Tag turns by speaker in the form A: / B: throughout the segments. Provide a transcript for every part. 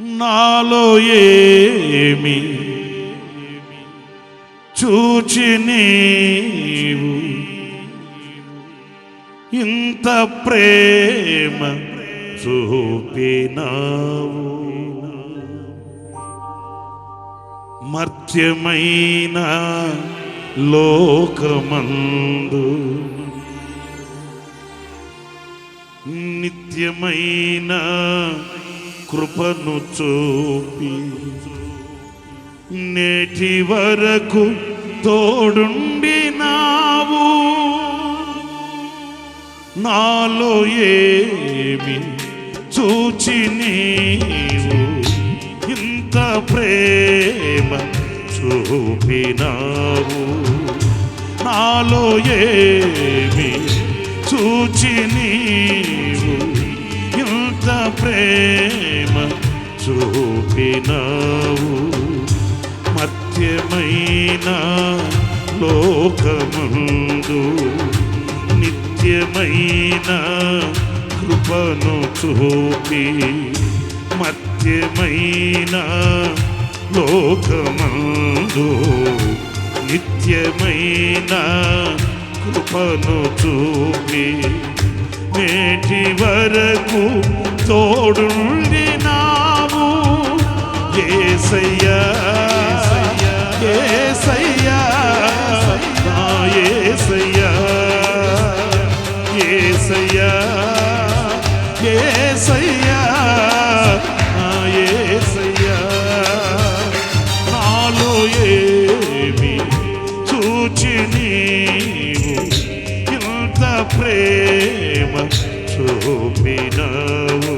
A: నాలో ఏమి? చూచి నీవు. ఇంత ప్రేమ చూపినావు. మర్త్యమైన లోకమందు. నిత్యమైన కృపను చూపి నేటి వరకు తోడుండినావు. నాలో ఏమి చూచి నీవు? ఇంత ప్రేమ చూపినావు. నాలో ఏమి చూచి నీవు? ఇంత ప్రేమ చూపినావు. మధ్యమైన లోకముందు నిత్యమైన కృపను చూపి మధ్యమైన లోకమందు నిత్యమైన కృపను చూపి నేటి వరకు తోడుండి ఏసయ్యా ఏసయ్యా నా ఏసయ్యా ఏసయ్యా ఏసయ్యా నా ఏసయ్యా. నాలో ఏమి చూచి నీవు ఇంత ప్రేమ చూపినావు.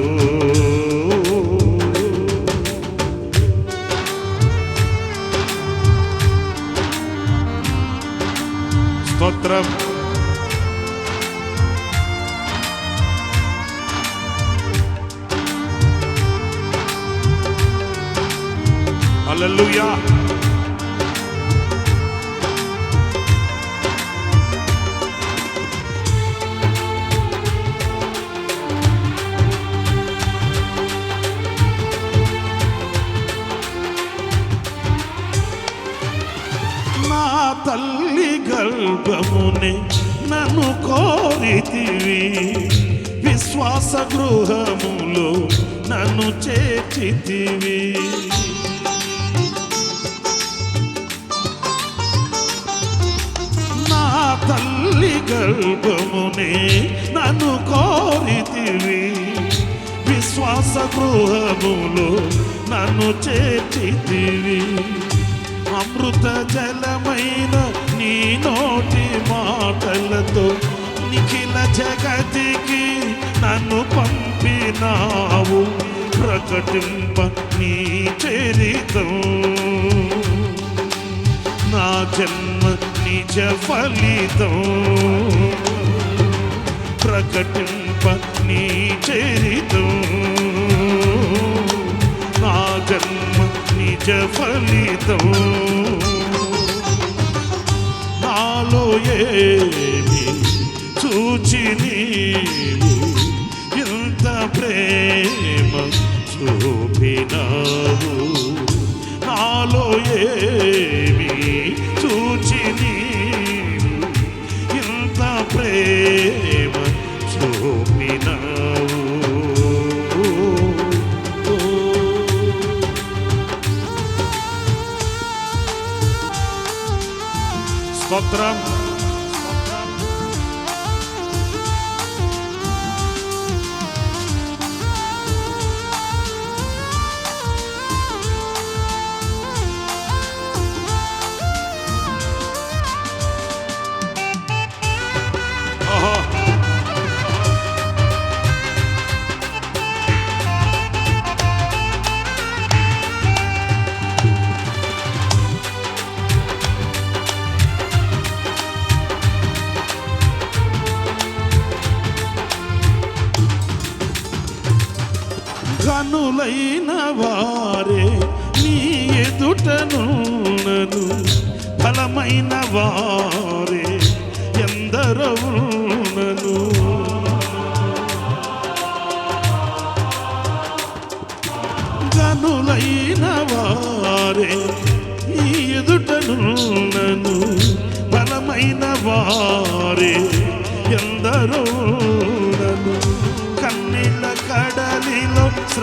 A: గర్భమునే నన్ను కోరితివి. విశ్వాస గృహములో నన్ను చేర్చితివి. నా తల్లి గర్భమునే నన్ను కోరితివి. విశ్వాస గృహములో నన్ను చేర్చితివి. అమృత జలమైన నీ నోటి మాటలతో నిఖిల జగతికి నన్ను పంపినావు. ప్రకటింప నీ చరితం నా జన్మ నిజ ఫలితం. ప్రకటింప నీ చరితం నా జన్మ నిజ ఫలితం. నాలో ఏమి? చూచి నీవు ఇంత ప్రేమ చూపినావు. నాలో ఏమి? చూచి Spectrum కనులైన వారే నీ ఎదుటనున్నను ఫలమైన వారు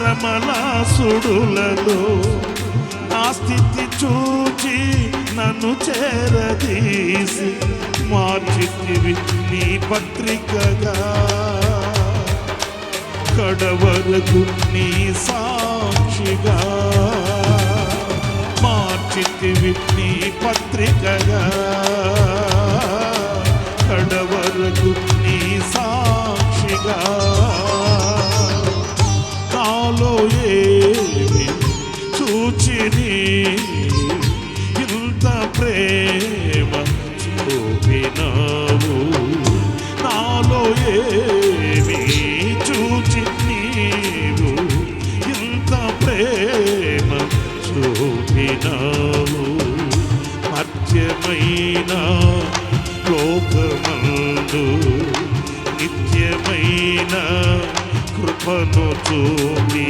A: కడలిలో నా స్థితి చూచి నన్ను చేరదీసి మార్చితివి నీ పత్రికగా. కడవరకు నీ సాక్షిగా. మార్చితివి నీ పత్రికగా. నీ ఇంత ప్రేమ చూపినావు. నాలో ఏమి చూచి నీవు ఇంత ప్రేమ చూపినావు. మధ్యమైన లోకమందు నిత్యమైన కృపను చూపి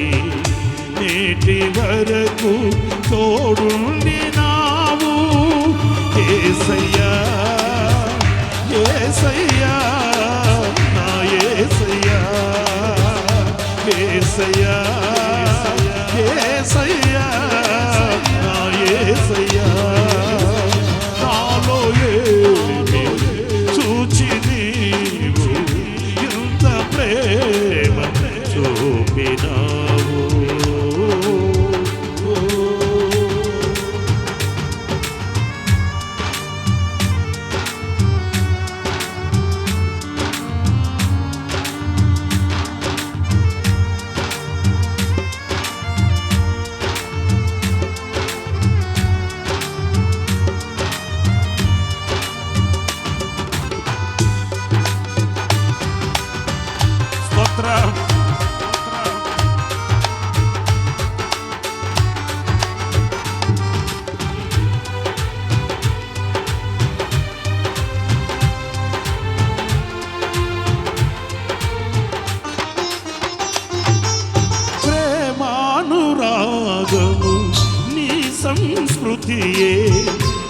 A: నేటి వరకు తోడుండి నావు. ఏసయ్యా ఏసయ్యా నా ఏసయ్యా ఏసయ్యా ఏసయ్యా నా ఏసయ్యా.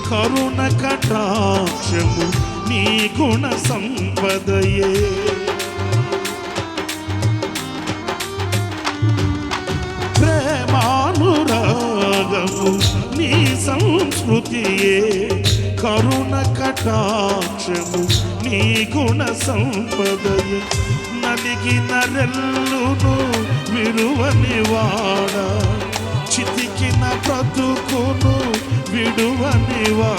A: కరుణ కటాక్షము నీ గుణ సంపదయే. ప్రేమానురాగము నీ సంస్కృతియే. కరుణ కటాక్షము నీ గుణ సంపదయే. నలిగిన రెల్లును విడువని వాడ చితికిన బ్రతుకును വിടുവനിവാ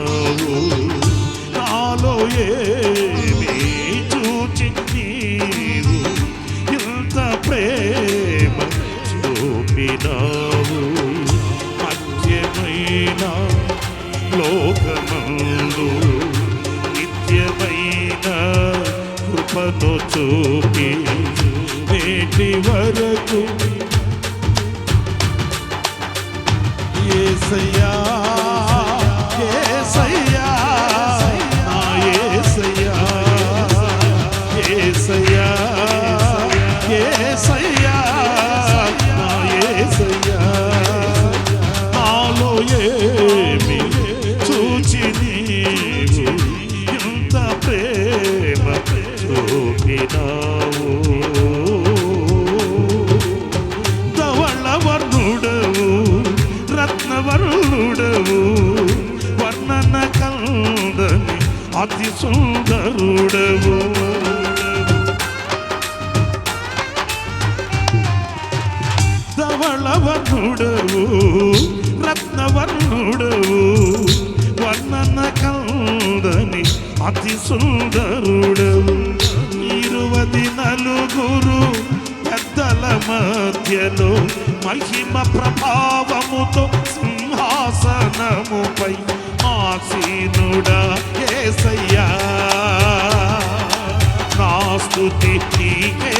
A: చూచావు నాలో ఏమీ చూచి నీవు ఇంత ప్రేమ చూపినావు? మధ్యమైన లోకమందు నిత్యమైన కృపను చూపి నేటి వరకు ఏసయ్యా ఏసయ్యా అతి సుందరుడవు. ధవళవర్ణుడవు రత్నవర్ణుడవు వర్ణన కందని అతి సుందరుడవు. ఇరువది నలుగురు పెద్దల మధ్యలో మహిమ ప్రభావముతో సింహాసనముపై ఆసీనుడా ఏసయ్యా నా స్థుతి నీకే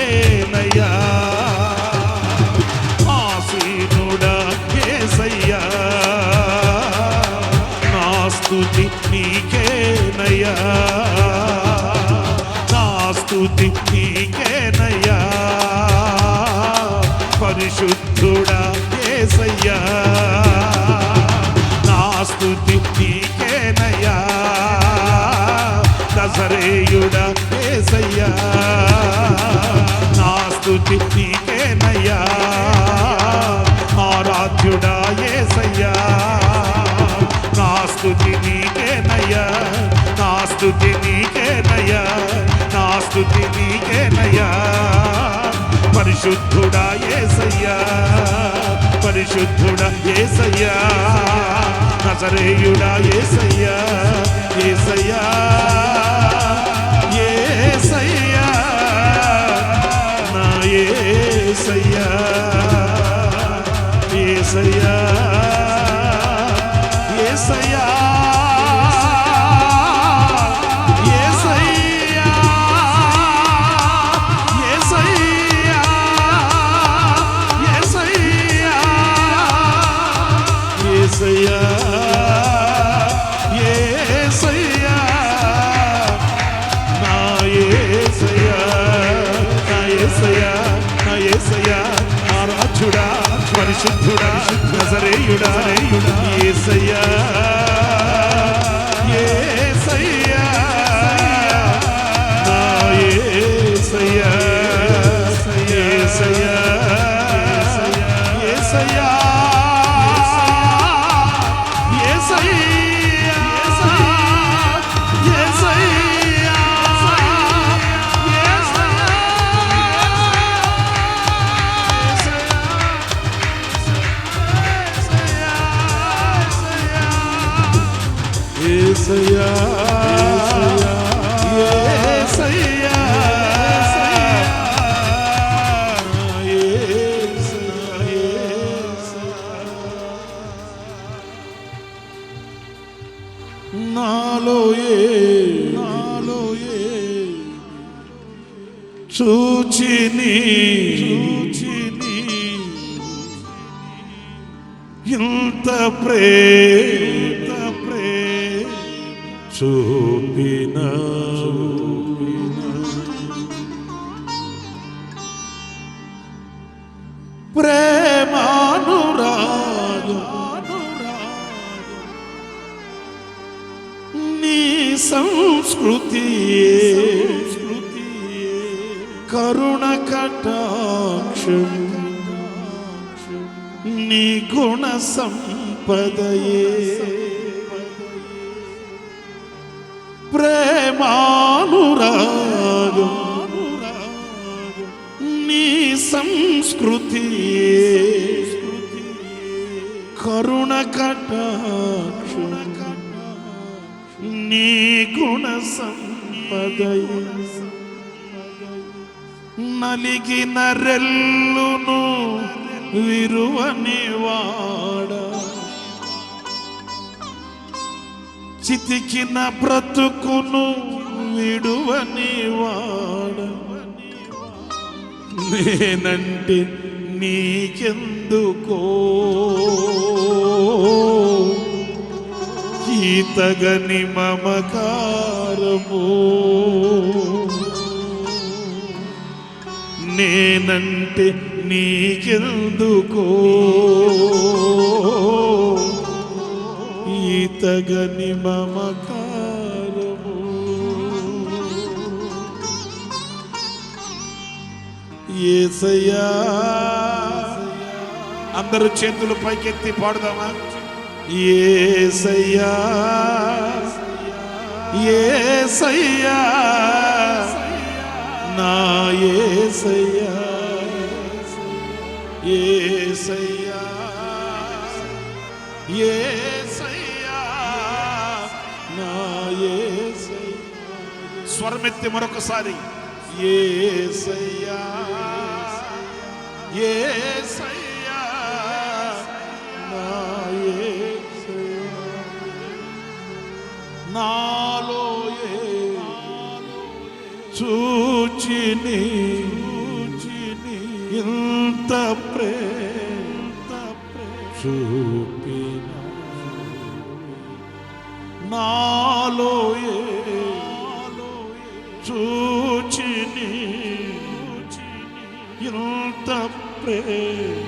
A: నజరేయుడా ఏసయ్యా నా స్తుతి నీకేనయ్యా. ఆరాధ్యుడా ఏసయ్యా నా స్తుతి నీకేనయ్యా. నా స్తుతి నీకేనయ్యా. నా స్తుతి నీకేనయ్యా. పరిశుద్ధుడా ఏసయ్యా పరిశుద్ధుడా ఏసయ్యా. నజరేయుడా ఏసయ్యా ఏసయ్యా. పరిశుద్ధుడా నజరేయుడా ఏసయ్యా ఏసయ్యా నా ఏసయ్యా ఏసయ్యా ఏసయ్యా ఏసయ్యా చూచిని. చూచిని ఇంత ప్రేత ప్రే చూపినా. కరుణ కటాక్షం నీ గుణ సంపదయే ప్రేమానురాగం నీ సంస్కృతి నలిగిన రెల్లును విరువని వాడ చితికిన బ్రతుకును విడువని వాడ నేనంటే నీకెందుకో? ఈతగని మమకారమో? నేనంటే నీకెందుకో? ఈతగని మమకారము. ఏసయ్యా. అందరూ చేతులు పైకెత్తి పాడుదామా? ఏసయ్యా. ఏసయ్యా. నాయసయ్యా ఏసయ్యా ఏసయ్యా నాయసయ్యా స్వరమెత్తి మరొకసారి ఏసయ్యా ఏసయ్యా. చూచిని ఇంత ప్రేమ చూపిన. నాలో చూచిని ఇంత ప్రేమ